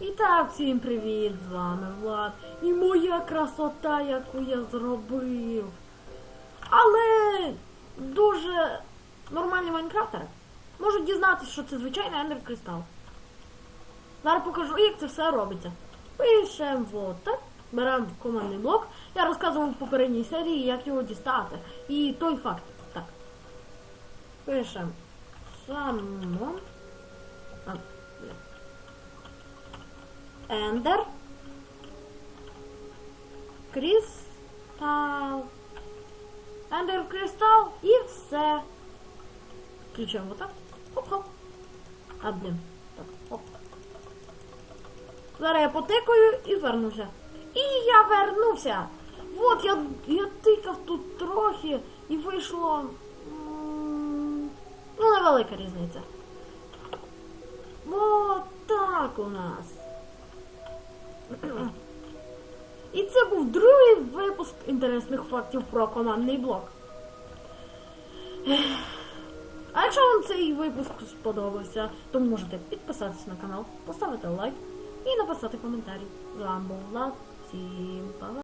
І так, всім привіт, з вами Влад. І моя красота, яку я зробив. Але дуже нормальні майнкрафтери можуть дізнатися, що це звичайний ендер кристал. Зараз покажу, як це все робиться. Пишемо вот беремо командний блок. Я розказував в попередній серії, як його дістати. І той факт. Так. Пишемо самон. А, бля. Ендер. Кристал. Ендер кристал і все. Включаємо отак. Хоп-хоп. А, блін. Так, хоп. Зараз я потикаю і вернуся. І я вернувся. Вот я, я тикав тут трохи і вийшло. Ну, невелика різниця. Вот так у нас. І це був другий випуск інтересних фактів про командний блок. А якщо вам цей випуск сподобався, то можете підписатися на канал, поставити лайк і написати коментарі. З вами був. Всім па